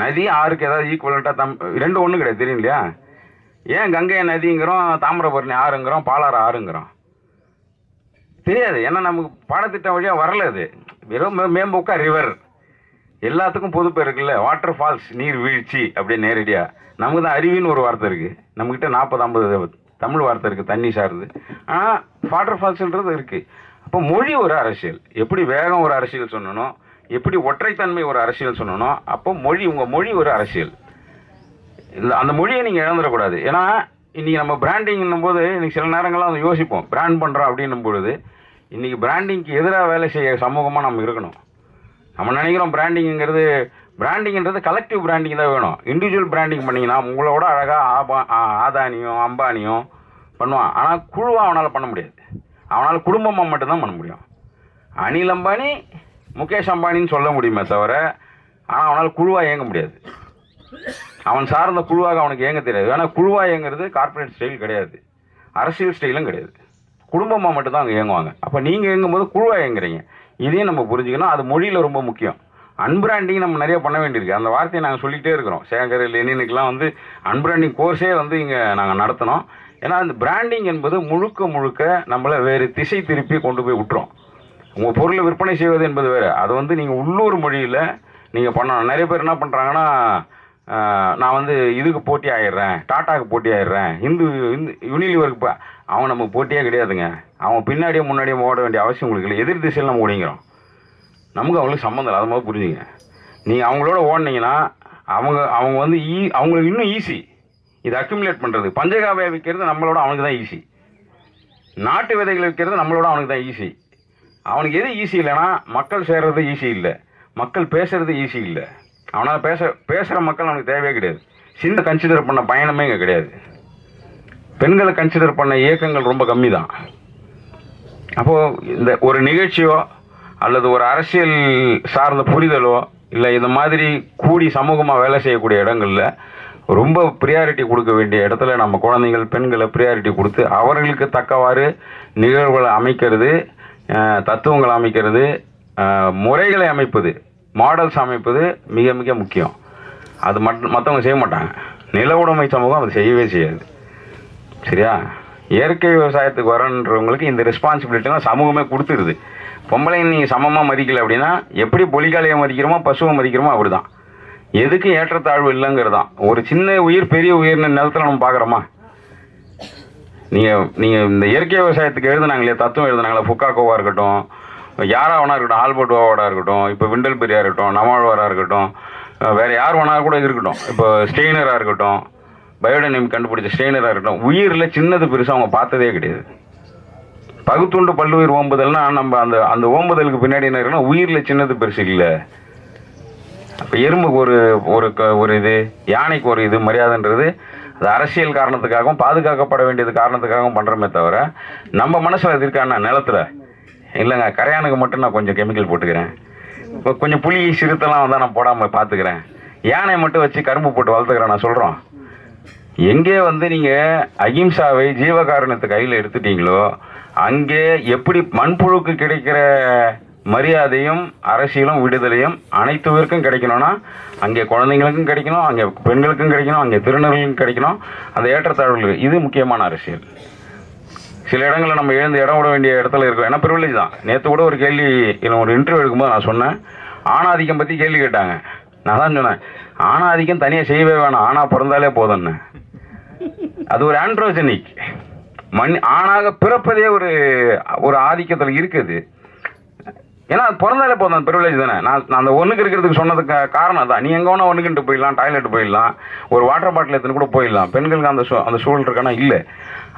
நதி ஆறுக்கு ஏதாவது ஈக்குவலண்ட்டாக தம் ரெண்டு ஒன்றும் கிடையாது தெரியும் இல்லையா ஏன் கங்கை நதிங்கிறோம் தாமிரபரணி ஆறுங்கிறோம் பாலாறு ஆறுங்கிறோம்? தெரியாது. ஏன்னா நமக்கு பாடத்திட்டம் வழியாக வரல அது. வெறும் மேம்போக்கா ரிவர் எல்லாத்துக்கும் பொது பேர் இருக்குல்ல. வாட்டர் ஃபால்ஸ் நீர் வீழ்ச்சி அப்படியே நேரடியாக நமக்கு தான் அருவின்னு ஒரு வார்த்தை இருக்குது நம்மக்கிட்ட நாற்பது ஐம்பது தமிழ் வார்த்தை இருக்குது தண்ணி சார்ந்து ஆனால் வாட்டர் ஃபால்ஸ்ன்றது இருக்குது அப்போ மொழி ஒரு அரசியல். எப்படி வேகம் ஒரு அரசியல் சொல்லணும் எப்படி ஒற்றைத்தன்மை ஒரு அரசியல் சொல்லணும் அப்போ மொழி உங்கள் மொழி ஒரு அரசியல். இந்த அந்த மொழியை நீங்கள் இழந்துடக்கூடாது. ஏன்னா இன்றைக்கி நம்ம பிராண்டிங்னும் போது இன்றைக்கி சில நேரங்கள்லாம் வந்து யோசிப்போம் பிராண்ட் பண்ணுறோம் அப்படின்னும் பொழுது இன்றைக்கி பிராண்டிங்க்கு எதிராக வேலை செய்ய சமூகமாக நம்ம இருக்கணும். நம்ம நினைக்கிறோம் பிராண்டிங்கிறது பிராண்டிங்கிறது கலெக்டிவ் பிராண்டிங் தான் வேணும். இண்டிவிஜுவல் பிராண்டிங் பண்ணிங்கன்னா உங்களோட அழகாக ஆபா ஆ- ஆதானியும் அம்பானியும் பண்ணுவான். ஆனால் குழுவாக அவனால் பண்ண முடியாது. அவனால் குடும்பமாக மட்டும்தான் பண்ண முடியும். அனில் அம்பானி முகேஷ் அம்பானின்னு சொல்ல முடியுமே தவிர ஆனால் அவனால் குழுவாக இயங்க முடியாது. அவன் சார்ந்த குழுவாக அவனுக்கு ஏங்க தெரியாது. ஏன்னா குழுவாக இயங்குறது கார்ப்பரேட் ஸ்டைல் கிடையாது. அரசியல் ஸ்டைலும் கிடையாது. குடும்பமாக மட்டும்தான் அவங்க இயங்குவாங்க. அப்போ நீங்கள் இயங்கும்போது குழுவாக இயங்குறீங்க. இதையும் நம்ம புரிஞ்சுக்கணும். அது மொழியில் ரொம்ப முக்கியம். அன்பிராண்டிங் நம்ம நிறைய பண்ண வேண்டியிருக்கு. அந்த வார்த்தையை நாங்கள் சொல்லிகிட்டே இருக்கிறோம். சேகர் லெனினுக்கெலாம் வந்து அன்பிராண்டிங் கோர்ஸே வந்து இங்கே நாங்கள் நடத்தினோம். ஏன்னா அந்த பிராண்டிங் என்பது முழுக்க முழுக்க நம்மளை வேறு திசை திருப்பி கொண்டு போய் விட்டுரும். உங்கள் பொருளை விற்பனை செய்வது என்பது வேறு. அது வந்து நீங்கள் உள்ளூர் மொழியில் நீங்கள் பண்ணணும். நிறைய பேர் என்ன பண்ணுறாங்கன்னா நான் வந்து இதுக்கு போட்டி ஆயிடுறேன் டாட்டாக்கு போட்டி ஆயிடுறேன் இந்து இந்து யூனிலிவருக்கு அவன் நமக்கு போட்டியே கிடையாதுங்க. அவன் பின்னாடியே முன்னாடியே ஓட வேண்டிய அவசியம் உங்களுக்கு இல்லை. எதிர் திசையில் நம்ம ஓடிங்கிறோம் நமக்கு அவங்களுக்கு சம்மந்தம் இல்லை. அது மாதிரி புரிஞ்சுங்க. நீங்கள் அவங்களோட ஓடினீங்கன்னா அவங்க அவங்க வந்து ஈ அவங்களுக்கு இன்னும் ஈஸி இது அக்யூமுலேட் பண்ணுறது பஞ்சகாவியா விற்கிறது நம்மளோட அவனுக்கு தான் ஈஸி நாட்டு விதைகள் விற்கிறது நம்மளோட அவனுக்கு தான் ஈஸி அவனுக்கு எது ஈஸி இல்லைன்னா மக்கள் சேர்றது ஈஸி இல்லை. மக்கள் பேசுகிறது ஈஸி இல்லை. அவனால் பேச பேசுகிற மக்கள் அவனுக்கு தேவையே கிடையாது. சின்ன கன்சிடர் பண்ண பயணமே இங்கே கிடையாது. பெண்களை கன்சிடர் பண்ண இயக்கங்கள் ரொம்ப கம்மி தான் அப்போது இந்த ஒரு நிகழ்ச்சியோ அல்லது ஒரு அரசியல் சார்ந்த புரிதலோ இல்லை இந்த மாதிரி கூடி சமூகமாக வேலை செய்யக்கூடிய இடங்களில் ரொம்ப ப்ரியாரிட்டி கொடுக்க வேண்டிய இடத்துல நம்ம குழந்தைகள் பெண்களை ப்ரியாரிட்டி கொடுத்து அவர்களுக்கு தக்கவாறு நிகழ்வுகளை அமைக்கிறது தத்துவங்களை அமைக்கிறது முறைகளை அமைப்பது. மாடல்ஸ் அமைப்பது மிக மிக முக்கியம். அது மட் மற்றவங்க செய்ய மாட்டாங்க. நில உடைமை சமூகம் அது செய்யவே செய்யாது. சரியா? இயற்கை விவசாயத்துக்கு வரன்றவங்களுக்கு இந்த ரெஸ்பான்சிபிலிட்டிலாம் சமூகமே கொடுத்துருது. பொம்பளையும் நீங்கள் சமமாக மதிக்கல அப்படின்னா எப்படி பொலிகாலையை மதிக்கிறோமோ பசுவை மதிக்கிறோமோ அப்படி தான் எதுக்கு ஏற்றத்தாழ்வு இல்லைங்கிறது தான் ஒரு சின்ன உயிர் பெரிய உயிர்னு நிலத்தில் நம்ம பார்க்குறோமா? நீங்கள் நீங்கள் இந்த இயற்கை விவசாயத்துக்கு எழுதுனாங்களே தத்துவம் எழுதுனாங்களே? ஃபுக்காக்கோவாக இருக்கட்டும் யாராக வேணா இருக்கட்டும் ஆல்பர்ட் ஓவாடா இருக்கட்டும் இப்போ விண்டல் பெரியா இருக்கட்டும் நமாழ்வாரா இருக்கட்டும் வேறு வேற யார் வேணா கூட இருக்கட்டும். இப்போ ஸ்டெய்னராக இருக்கட்டும் பயோடைனமிக் கண்டுபிடிச்ச ஸ்டெய்னராக இருக்கட்டும் உயிரில் சின்னது பெருசாக அவங்க பார்த்ததே கிடையாது. பகுத்துண்டு பல்லுயிர் ஓம்புதல்னா நம்ம அந்த அந்த ஓம்புதலுக்கு பின்னாடி என்ன இருக்குன்னா உயிரில் சின்னது பெருசு இல்லை. அப்போ எறும்புக்கு ஒரு ஒரு க- ஒரு இது யானைக்கு ஒரு இது மரியாதைன்றது அது அரசியல் காரணத்துக்காகவும் பாதுகாக்கப்பட வேண்டியது காரணத்துக்காகவும் பண்ணுறோமே தவிர நம்ம மனசில் அது இருக்காண்ணா நிலத்துல? இல்லைங்க கரையானுக்கு மட்டும் நான் கொஞ்சம் கெமிக்கல் போட்டுக்கிறேன். இப்போ கொஞ்சம் புளி சிறுத்தெல்லாம் வந்தால் நான் போடாமல் பார்த்துக்கிறேன் யானை மட்டும் வச்சு கரும்பு போட்டு வளர்த்துக்கிறேன் நான் சொல்கிறோம் எங்கே வந்து நீங்கள் அகிம்சாவை ஜீவகாரணத்தை கையில் எடுத்துட்டீங்களோ அங்கே எப்படி மண்புழுக்கு கிடைக்கிற மரியாதையும் அரசியலும் விடுதலையும் அனைத்து பேருக்கும் கிடைக்கணும்னா அங்கே குழந்தைங்களுக்கும் கிடைக்கணும் அங்கே பெண்களுக்கும் கிடைக்கணும் அங்கே திருநர்களுக்கும் கிடைக்கணும். அந்த ஏற்றத்தாழ்வுகள் இது முக்கியமான அரசியல். சில இடங்களில் நம்ம எழுந்து இடம் விட வேண்டிய இடத்துல இருக்கோம். ஏன்னா ப்ரிவிலேஜ் தான். நேற்று கூட ஒரு கேள்வி இல்லை ஒரு இன்டர்வியூ எடுக்கும்போது நான் சொன்னேன். ஆணாதிக்கம் பற்றி கேள்வி கேட்டாங்க. நான் தான் சொன்னேன். ஆணாதிக்கம் தனியாக செய்யவே வேணாம். ஆணா பிறந்தாலே போதும்னு. அது ஒரு ஆண்ட்ரோஜெனிக் மண் ஆணாக பிறப்பதே ஒரு ஒரு ஆதிக்கத்தில் இருக்குது. ஏன்னா அது பிறந்தாலே போதும். அந்த ப்ரிவிலேஜ் தானே. நான் நான் அந்த ஒன்றுக்கு இருக்கிறதுக்கு சொன்னதுக்கு காரணம் தான் நீ எங்கே வேணா ஒன்றுக்குன்ட்டு போயிடலாம் டாய்லெட் போயிடலாம் ஒரு வாட்டர் பாட்டில் எடுத்துன்னு கூட போயிடலாம். பெண்களுக்கு அந்த சூ அந்த சூழல் இருக்கானா? இல்லை.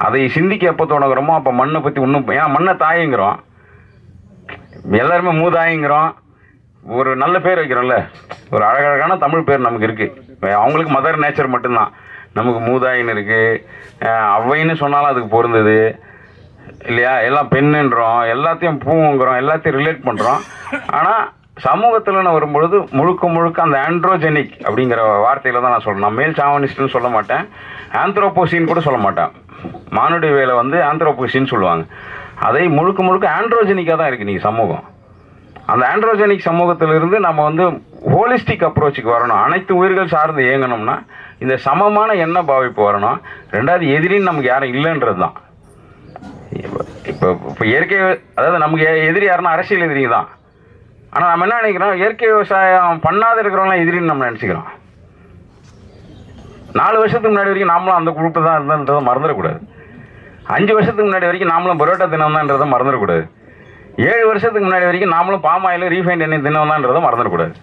அதை சிந்திக்க எப்போ தொடங்குறோமோ அப்போ மண்ணை பற்றி இன்னும் ஏன்னா மண்ணை தாயங்கிறோம். எல்லாருமே மூதாயிங்கிறோம் ஒரு நல்ல பேர் வைக்கிறோம்ல. ஒரு அழகழகான தமிழ் பேர் நமக்கு இருக்குது அவங்களுக்கு மதர் நேச்சர் மட்டும்தான். நமக்கு மூதாயின்னு இருக்குது அவைன்னு சொன்னாலும் அதுக்கு பொருந்தது. இல்லையா? எல்லாம் பெண்ணுன்றோம். எல்லாத்தையும் பூங்குறோம் எல்லாத்தையும் ரிலேட் பண்ணுறோம் ஆனால் சமூகத்தில் நான் வரும்பொழுது முழுக்க முழுக்க அந்த ஆண்ட்ரோஜெனிக் அப்படிங்கிற வார்த்தையில் தான் நான் சொல்கிறேன் நான் மேல் சாவனிஸ்ட்னு சொல்ல மாட்டேன். ஆந்த்ரோபோசின்னு கூட சொல்ல மாட்டேன். மானுடைய வேலை வந்து ஆந்த்ரோபோசின்னு சொல்லுவாங்க. அதை முழுக்க முழுக்க ஆண்ட்ரோஜெனிக்காக தான் இருக்குது நீங்கள் சமூகம். அந்த ஆண்ட்ரோஜெனிக் சமூகத்திலிருந்து நம்ம வந்து ஹோலிஸ்டிக் அப்ரோச்சுக்கு வரணும். அனைத்து உயிர்கள் சார்ந்து இயங்கணும்னா இந்த சமமான எண்ண பாவிப்பு வரணும். ரெண்டாவது எதிரின்னு நமக்கு யாரும் இல்லைன்றது தான். இப்போ இப்போ இயற்கை அதாவது நமக்கு எதிரி யாருன்னா அரசியல் எதிரி தான். ஆனால் நம்ம என்ன நினைக்கிறோம்? இயற்கை விவசாயம் பண்ணாத இருக்கிறவங்களாம் எதிரின்னு நம்ம நினச்சிக்கிறோம். நாலு வருஷத்துக்கு முன்னாடி வரைக்கும் நாமளும் அந்த குரூப்பு தான் இருந்தன்றதை மறந்துடக்கூடாது. அஞ்சு வருஷத்துக்கு முன்னாடி வரைக்கும் நாமளும் பரோட்டா தினம்தான்றதை மறந்துடக்கூடாது. ஏழு வருஷத்துக்கு முன்னாடி வரைக்கும் நாமளும் பாம் ஆயில் ரீஃபைண்ட் எண்ணெய் தினம்தான்றதை மறந்துடக்கூடாது.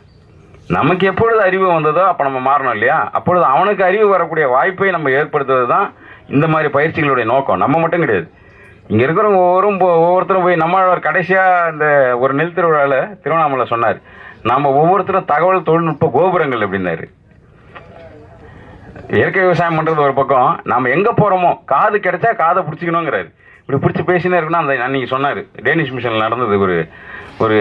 நமக்கு எப்பொழுது அறிவு வந்ததோ அப்போ நம்ம மாறணும் இல்லையா? அப்பொழுது அவனுக்கு அறிவு வரக்கூடிய வாய்ப்பை நம்ம ஏற்படுத்துவது தான் இந்த மாதிரி பயிற்சிகளுடைய நோக்கம். நம்ம மட்டும் கிடையாது. இங்கே இருக்கிறவங்க ஒவ்வொரும் ஒவ்வொருத்தரும் போய் நம்மளவர் கடைசியாக இந்த ஒரு நெல் திருவிழாவில் திருவண்ணாமலை சொன்னார். நம்ம ஒவ்வொருத்தரும் தகவல் தொழில்நுட்ப கோபுரங்கள் அப்படின்னாரு. இயற்கை விவசாயம் பண்ணுறது ஒரு பக்கம். நம்ம எங்கே போகிறோமோ காது கிடைச்சா காதை பிடிச்சிக்கணுங்கிறாரு. இப்படி பிடிச்சி பேசினே இருக்குன்னா அந்த அன்னைக்கு சொன்னார். டேனிஷ் மிஷனில் நடந்தது ஒரு ஒரு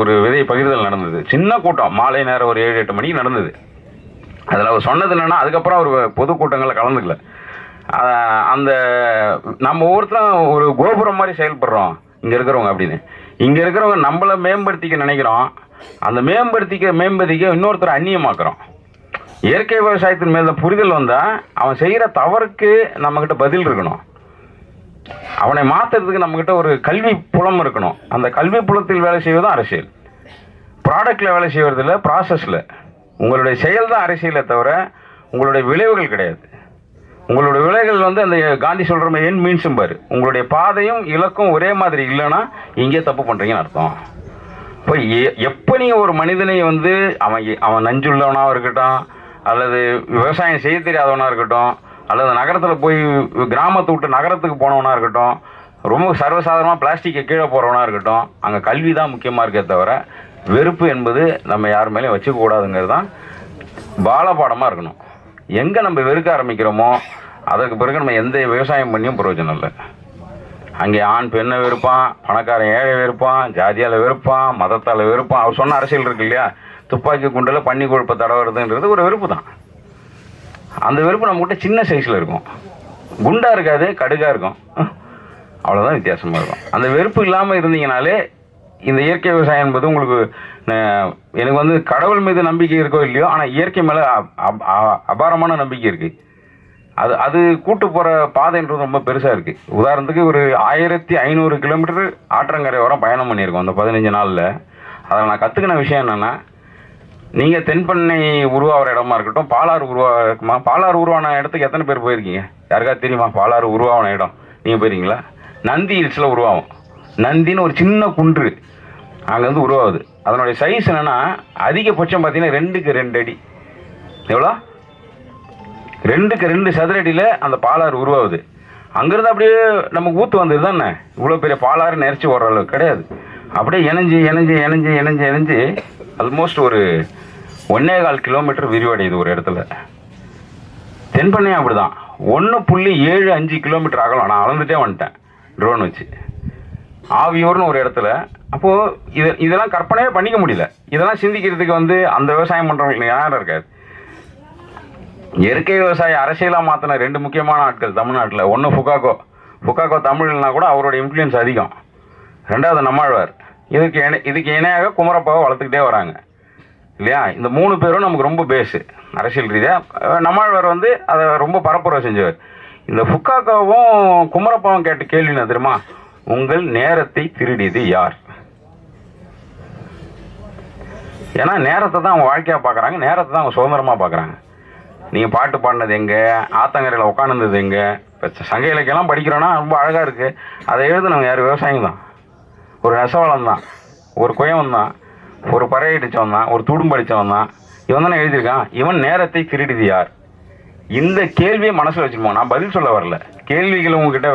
ஒரு விதை பகிர்தல் நடந்தது. சின்ன கூட்டம். மாலை நேரம் ஒரு ஏழு எட்டு மணிக்கு நடந்தது. அதில் அவர் சொன்னது என்னென்னா அதுக்கப்புறம் அவர் பொதுக்கூட்டங்களில் கலந்துக்கல. அந்த நம்ம ஒவ்வொருத்தரும் ஒரு கோபுரம் மாதிரி செயல்படுறோம். இங்கே இருக்கிறவங்க அப்படின்னு. இங்கே இருக்கிறவங்க நம்மளை மேம்படுத்திக்க நினைக்கிறோம். அந்த மேம்படுத்திக்க மேம்படுத்திக்க இன்னொருத்தரை அந்நியமாக்குறோம். இயற்கை விவசாயத்தின் மேல புரிதல் வந்தால் அவன் செய்கிற தவறுக்கு நம்மக்கிட்ட பதில் இருக்கணும். அவனை மாற்றுறதுக்கு நம்மக்கிட்ட ஒரு கல்வி புலம் இருக்கணும். அந்த கல்வி புலத்தில் வேலை செய்வதும் அரசியல். ப்ராடக்டில் வேலை செய்வதில் ப்ராசஸில் உங்களுடைய செயல் தான் அரசியலை தவிர உங்களுடைய விளைவுகள் கிடையாது. உங்களுடைய விலைகள் வந்து அந்த காந்தி சொல்கிற மாதிரி என் மீன்ஸும் பாரு. உங்களுடைய பாதையும் இலக்கும் ஒரே மாதிரி இல்லைன்னா இங்கே தப்பு பண்ணுறீங்கன்னு அர்த்தம். இப்போ எ- எப்போ நீங்கள் ஒரு மனிதனை வந்து அவன் அவன் நஞ்சுள்ளவனாக இருக்கட்டும் அல்லது விவசாயம் செய்ய தெரியாதவனாக இருக்கட்டும் அல்லது நகரத்தில் போய் கிராமத்தை விட்டு நகரத்துக்கு போனவனாக இருக்கட்டும் ரொம்ப சர்வசாதாரணமாக பிளாஸ்டிக்கை கீழே போகிறவனாக இருக்கட்டும் அங்கே கல்வி தான் முக்கியமாக இருக்கே தவிர வெறுப்பு என்பது நம்ம யார் மேலேயும் வச்சுக்கூடாதுங்கிறது தான் பாலபாடமாக இருக்கணும். எங்கே நம்ம வெறுக்க ஆரம்பிக்கிறோமோ அதற்கு பிறகு நம்ம எந்த விவசாயம் பண்ணியும் பிரயோஜனம் இல்லை. அங்கே ஆண் பெண்ணை வெறுப்பான் பணக்காரன் ஏழை வெறுப்பான் ஜாதியால் வெறுப்பான் மதத்தால் வெறுப்பான். அவர் சொன்ன அரசியல் இருக்கு இல்லையா? துப்பாக்கி குண்டில் பண்ணி கொழுப்பை தடவுறதுன்றது ஒரு வெறுப்பு தான். அந்த வெறுப்பு நம்மகிட்ட சின்ன சைஸில் இருக்கும். குண்டாக இருக்காது கடுகாக இருக்கும். அவ்வளோதான் வித்தியாசமாக இருக்கும். அந்த வெறுப்பு இல்லாமல் இருந்தீங்கனாலே இந்த இயற்கை விவசாயம் என்பது உங்களுக்கு எனக்கு வந்து கடவுள் மீது நம்பிக்கை இருக்கோ இல்லையோ ஆனால் இயற்கை மேலே அபாரமான நம்பிக்கை இருக்குது அது அது கூட்டு போகிற பாதைன்றது ரொம்ப பெருசாக இருக்குது உதாரணத்துக்கு ஒரு ஆயிரத்தி ஐநூறு கிலோமீட்டர் ஆற்றங்கரை வரம் பயணம் பண்ணியிருக்கோம். அந்த பதினஞ்சு நாளில். அதில் நான் கற்றுக்கின விஷயம் என்னென்னா நீங்கள் தென்பண்ணை உருவாகிற இடமா இருக்கட்டும் பாலாறு உருவாகுமா பாலாறு உருவான இடத்துக்கு எத்தனை பேர் போயிருக்கீங்க? யாருக்காவது தெரியுமா? பாலாறு உருவான இடம். நீங்கள் போயிருக்கீங்களா? நந்தி ஹில்ஸில் உருவாகும். நந்தின்னு ஒரு சின்ன குன்று அங்கேருந்து உருவாகுது. அதனுடைய சைஸ் என்னென்னா அதிகபட்சம் பார்த்தீங்கன்னா ரெண்டுக்கு ரெண்டு அடி. எவ்வளோ? ரெண்டுக்கு ரெண்டு சதுரடியில் அந்த பாலாறு உருவாகுது. அங்கேருந்து அப்படியே நமக்கு ஊற்று வந்தது தானே? இவ்வளோ பெரிய பாலாறு நெரிச்சு ஓடுற அளவுக்கு கிடையாது. அப்படியே இணைஞ்சு இணைஞ்சு இணைஞ்சு இணைஞ்சு இணைஞ்சு ஆல்மோஸ்ட் ஒரு ஒன்னே கால் கிலோமீட்டர் விரிவடையுது ஒரு இடத்துல. தென்பண்ணையும் அப்படிதான். ஒன்று புள்ளி ஏழு அஞ்சு கிலோமீட்டர் அகலம் நான் அளந்துட்டே வந்துட்டேன் ட்ரோன் வச்சு. ஆவியூர்னு ஒரு இடத்துல. அப்போது இது இதெல்லாம் கற்பனையே பண்ணிக்க முடியல. இதெல்லாம் சிந்திக்கிறதுக்கு வந்து அந்த விவசாயம் பண்ணுறவங்களுக்கு யாரும் இருக்காது. இயற்கை விவசாய அரசியலாக மாற்றின ரெண்டு முக்கியமான ஆட்கள் தமிழ்நாட்டில். ஒன்று ஃபுகாகோ. ஃபுகாகோ தமிழ்னா கூட அவரோட இன்ஃப்ளூயன்ஸ் அதிகம். ரெண்டாவது நம்மாழ்வார். இதுக்கு இணை இதுக்கு இணையாக குமரப்பாவை வளர்த்துக்கிட்டே வராங்க. இல்லையா? இந்த மூணு பேரும் நமக்கு ரொம்ப பேஸு அரசியல் ரீதியாக நம்மாழ்வார் வந்து அதை ரொம்ப பரப்புரை செஞ்சவர். இந்த ஃபுக்காக்காவும் குமரப்பாவும் கேட்ட கேள்வி என்ன தெரியுமா? உங்கள் நேரத்தை திருடியது யார்? ஏன்னா நேரத்தை தான் அவங்க வாழ்க்கையாக பார்க்குறாங்க. நேரத்தை தான் அவங்க சுதந்திரமாக பார்க்குறாங்க. நீங்கள் பாட்டு பாடினது எங்கே? ஆத்தங்கரையில் உட்காந்துருந்தது எங்கே? இப்போ சங்க இலக்கியெல்லாம் படிக்கிறோன்னா ரொம்ப அழகாக இருக்குது அதை எழுதுனவங்க யார்? விவசாயிங்க தான். ஒரு நெசவளம் தான். ஒரு குயவன் தான். ஒரு பறவை அடித்தவன் தான். ஒரு துடும்பு படித்தவன் தான். இவன் தானே எழுதியிருக்கான்? இவன் நேரத்தை திருடியது யார்? இந்த கேள்வியை மனசில் வச்சுருப்போம். நான் பதில் சொல்ல வரல. கேள்விகளை உங்ககிட்ட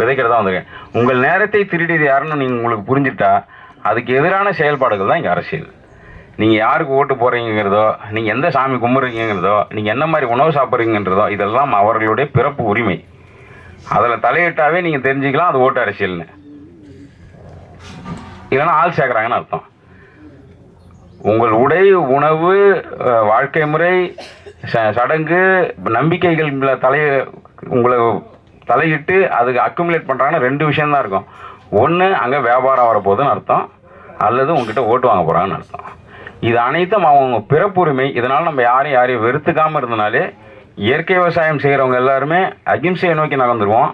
விதைக்கிறதா வந்திருக்கேன். உங்கள் நேரத்தை திருடியது யாருன்னு நீங்கள் உங்களுக்கு புரிஞ்சுட்டா அதுக்கு எதிரான செயல்பாடுகள் தான் இங்கே அரசியல். நீங்கள் யாருக்கு ஓட்டு போகிறீங்கிறதோ நீங்கள் எந்த சாமி கும்பிட்றீங்கிறதோ நீங்கள் என்ன மாதிரி உணவு சாப்பிட்றீங்கன்றதோ இதெல்லாம் அவர்களுடைய பிறப்பு உரிமை. அதில் தலையிட்டாவே நீங்கள் தெரிஞ்சுக்கலாம் அது ஓட்டு அரசியல்னு. இல்லைன்னா ஆள் சேர்க்குறாங்கன்னு அர்த்தம். உங்கள் உடை உணவு வாழ்க்கை முறை ச- சடங்கு நம்பிக்கைகள் மேல தலை உங்களை தலையிட்டு அதுக்கு அக்குமுலேட் பண்ணுறாங்கன்னா ரெண்டு விஷயம்தான் இருக்கும். ஒன்று அங்கே வியாபாரம் வரப்போகுதுன்னு அர்த்தம். அல்லது உங்ககிட்ட ஓட்டு வாங்க போகிறாங்கன்னு அர்த்தம். இது அனைத்தும் அவங்க பிறப்புரிமை. இதனால் நம்ம யாரையும் யாரையும் வெறுத்துக்காமல் இருந்தனாலே இயற்கை விவசாயம் செய்கிறவங்க எல்லாருமே அகிம்சையை நோக்கி நகர்ந்துருவோம்.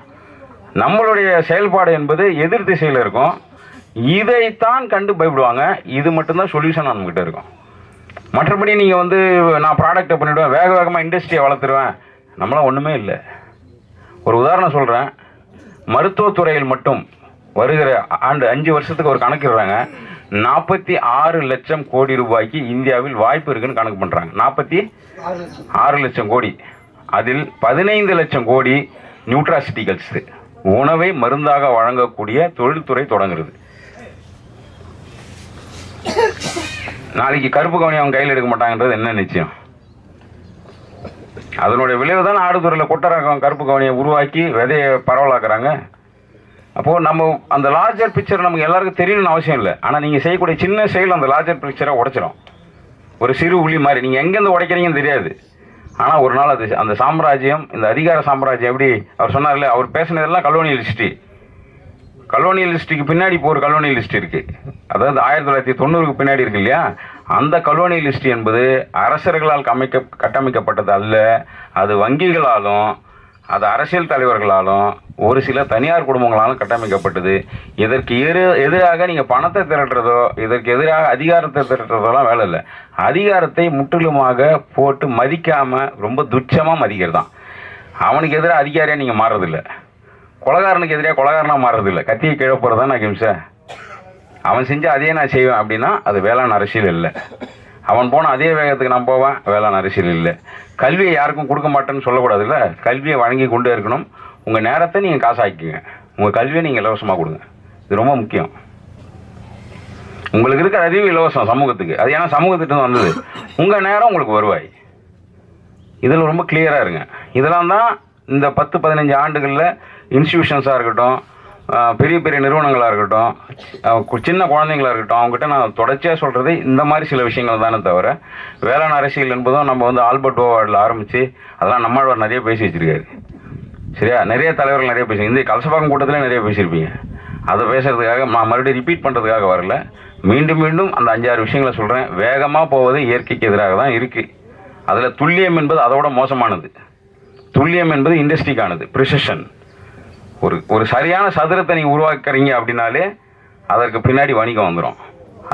நம்மளுடைய செயல்பாடு என்பது எதிர் திசையில் இருக்கும். இதைத்தான் கண்டு பயப்படுவாங்க. இது மட்டும்தான் சொல்யூஷன் நம்மகிட்ட இருக்கும். மற்றபடி நீங்கள் வந்து நான் ப்ராடக்ட்டை பண்ணிவிடுவேன் வேக வேகமாக இண்டஸ்ட்ரியை வளர்த்துருவேன். நம்மளாம் ஒன்றுமே இல்லை. ஒரு உதாரணம் சொல்கிறேன் மருத்துவத்துறையில் மட்டும் வருகிற ஆண்டு அஞ்சு வருஷத்துக்கு ஒரு கணக்கிடுறாங்க நாற்பத்தி ஆறு லட்சம் கோடி ரூபாய்க்கு இந்தியாவில் வாய்ப்பு இருக்குன்னு கணக்கு பண்ணுறாங்க நாற்பத்தி ஆறு லட்சம். கோடி. அதில் பதினைந்து லட்சம் கோடி நியூட்ராசிட்டிகல்ஸ். உணவை மருந்தாக வழங்கக்கூடிய தொழில்துறை தொடங்குறது. நாளைக்கு கருப்பு கவனி அவங்க கையில் எடுக்க மாட்டாங்கன்றது என்ன நிச்சயம்? அதனுடைய விளைவு தான் ஆடுதுறையில் கொட்டரகம் கருப்பு கவனியை உருவாக்கி விதையை பரவலாக்குறாங்க. அப்போது நம்ம அந்த லார்ஜர் பிக்சர் நமக்கு எல்லாருக்கும் தெரியணும்னு அவசியம் இல்லை. ஆனால் நீங்கள் செய்யக்கூடிய சின்ன செயல் அந்த லார்ஜர் பிக்சரை உடைச்சிடும் ஒரு சிறு உளி மாதிரி. நீங்கள் எங்கேருந்து உடைக்கிறீங்கன்னு தெரியாது. ஆனால் ஒரு நாள் அது அந்த சாம்ராஜ்யம் இந்த அதிகார சாம்ராஜ்யம் எப்படி அவர் சொன்னார்ல அவர் பேசினதெல்லாம் கலோனியல் ஹிஸ்ட்ரி கலோனியல் ஹிஸ்ட்ரிக்கு பின்னாடி இப்போ ஒரு கலோனியல் ஹிஸ்ட்ரி இருக்குது அதாவது ஆயிரத்தி தொள்ளாயிரத்தி தொண்ணூறுக்கு பின்னாடி இருக்கு இல்லையா? அந்த கலோனியல் ஹிஸ்ட்ரி என்பது அரசர்களால் கமைக்க கட்டமைக்கப்பட்டது அல்ல. அது வங்கிகளாலும் அது அரசியல் தலைவர்களாலும் ஒரு சில தனியார் குடும்பங்களாலும் கட்டமைக்கப்பட்டது. இதற்கு எதிர எதிராக நீங்கள் பணத்தை திரட்டுறதோ இதற்கு எதிராக அதிகாரத்தை திரட்டுறதோலாம் வேலை இல்லை. அதிகாரத்தை முற்றிலுமாக போட்டு மதிக்காமல் ரொம்ப துச்சமாக மதிக்கிறது தான் அவனுக்கு எதிராக அதிகாரியாக நீங்கள் மாறுறதில்ல. கொலகாரனுக்கு எதிராக கொலகாரனாக மாறுறதில்ல. கத்தியை கிழப்புறதான் நான் கிம்சை அவன் செஞ்சு அதையே நான் செய்வேன் அப்படின்னா அது வேளாண் அரசியல் இல்லை. அவன் போன அதே வேகத்துக்கு நான் போவேன். வேளாண் அரசியல் இல்லை. கல்வியை யாருக்கும் கொடுக்க மாட்டேன்னு சொல்லக்கூடாதுல்ல. கல்வியை வழங்கி கொண்டே இருக்கணும். உங்கள் நேரத்தை நீங்கள் காசாக்கிங்க உங்கள் கல்வியை நீங்கள் இலவசமாக கொடுங்க. இது ரொம்ப முக்கியம். உங்களுக்கு இருக்கிற அறிவு இலவசம் சமூகத்துக்கு. அது ஏன்னா சமூகத்திட்ட வந்தது. உங்கள் நேரம் உங்களுக்கு வருவாய். இதில் ரொம்ப கிளியராக இருங்க. இதெல்லாம் தான் இந்த பத்து பதினஞ்சு ஆண்டுகளில் இன்ஸ்டியூஷன்ஸாக இருக்கட்டும் பெரிய பெரிய நிறுவனங்களாக இருக்கட்டும் சின்ன குழந்தைங்களா இருக்கட்டும் அவங்ககிட்ட நான் தொடர்ச்சியாக சொல்கிறது இந்த மாதிரி சில விஷயங்கள் தானே தவிர வேளாண் அரசியல் என்பதும் நம்ம வந்து ஆல்பர்ட் ஓவார்டில் ஆரம்பித்து அதெல்லாம் நம்மாழ்வார் நிறைய பேசி வச்சிருக்காரு. சரியா? நிறைய தலைவர்கள் நிறைய பேசி இந்த கலசபாக்கம் கூட்டத்தில் நிறைய பேசியிருப்பீங்க. அதை பேசுகிறதுக்காக நான் மறுபடியும் ரிப்பீட் பண்ணுறதுக்காக வரல. மீண்டும் மீண்டும் அந்த அஞ்சாறு விஷயங்களை சொல்கிறேன் வேகமாக போவது இயற்கைக்கு எதிராக தான் இருக்குது அதில் துல்லியம் என்பது அதோட மோசமானது. துல்லியம் என்பது இண்டஸ்ட்ரிக்கானது ப்ரிசிஷன் ஒரு ஒரு சரியான சதுரத்தை நீங்கள் உருவாக்குறீங்க அப்படின்னாலே அதற்கு பின்னாடி வணிகம் வந்துடும்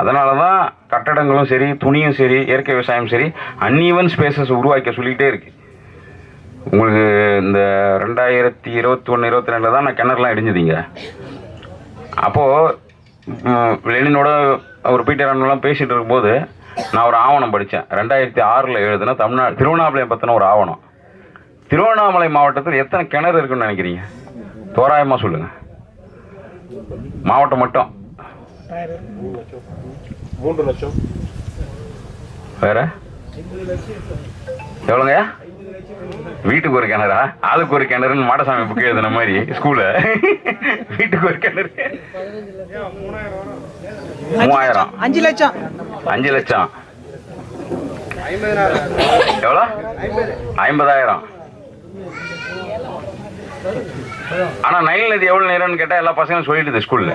அதனால தான் கட்டடங்களும் சரி துணியும் சரி இயற்கை விவசாயம் சரி அன்ஈவன் ஸ்பேசஸ் உருவாக்க சொல்லிக்கிட்டே இருக்கு. உங்களுக்கு இந்த ரெண்டாயிரத்தி இருபத்தி ஒன்று இருபத்தி ரெண்டில் தான் நான் கிணறுலாம் இடிஞ்சுதீங்க. அப்போது லெனினோட அவர் பீட்டர் அண்ணெல்லாம் பேசிகிட்டு இருக்கும்போது நான் ஒரு ஆவணம் படித்தேன் ரெண்டாயிரத்தி ஆறில் எழுதுன தமிழ்நாடு திருவண்ணாமலை பற்றின ஒரு ஆவணம். திருவண்ணாமலை மாவட்டத்தில் எத்தனை கிணறு இருக்குன்னு நினைக்கிறீங்க? தோராயமாக சொல்லுங்கள் மாவட்டம் மட்டும். மூன்று லட்சம். வேற? எவ்வளோங்க? வீட்டுக்கு ஒரு கிணறா? ஆளுக்கு ஒரு கிணறுன்னு மாடசாமி புக்கு எழுதுன மாதிரி ஸ்கூல்ல வீட்டுக்கு ஒரு கிணறு. மூவாயிரம். அஞ்சு லட்சம். அஞ்சு லட்சம். எவ்வளோ? ஐம்பதாயிரம். ஆனா நைல் நதி எவ்வளவு நேரம்னு கேட்டா எல்லா பசங்களும் சொல்லிடுது ஸ்கூல்ல.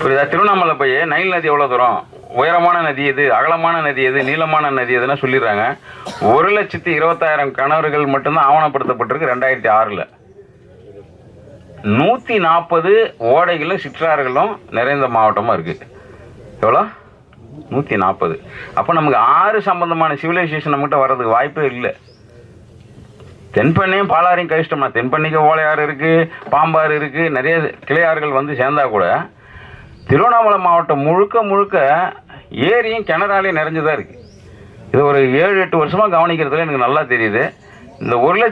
புரியுதா? திருவண்ணாமலை போய் நைல் நதி எவ்வளவு தூரம்? உயரமான நதி எது? அகலமான நதி எது? நீளமான நதி எதுன்னு சொல்லிடுறாங்க. ஒரு லட்சத்தி இருபத்தாயிரம் கணவர்கள் மட்டும்தான் ஆவணப்படுத்தப்பட்டிருக்கு ரெண்டாயிரத்தி ஆறுல. நூத்தி நாற்பது ஓடைகளும் சிற்றாறுகளும் நிறைந்த மாவட்டமா இருக்கு. எவ்வளோ? நூற்றி நாற்பது அப்போ நமக்கு ஆறு சம்பந்தமான சிவிலைசேஷன் நம்மகிட்ட வர்றதுக்கு வாய்ப்பே இல்லை. தென்பண்ணையும் பாலாரையும் கழிச்சிட்டோம்னா தென்பண்ணைக்கு ஓலையாறு இருக்குது பாம்பாறு இருக்குது நிறைய கிளையாறுகள் வந்து சேர்ந்தா கூட திருவண்ணாமலை மாவட்டம் முழுக்க முழுக்க ஏரியும் கிணறாலையும் நிறைஞ்சதாக இருக்குது இது ஒரு ஏழு எட்டு வருஷமாக கவனிக்கிறதுல எனக்கு நல்லா தெரியுது. இந்த ஒரு லட்சம்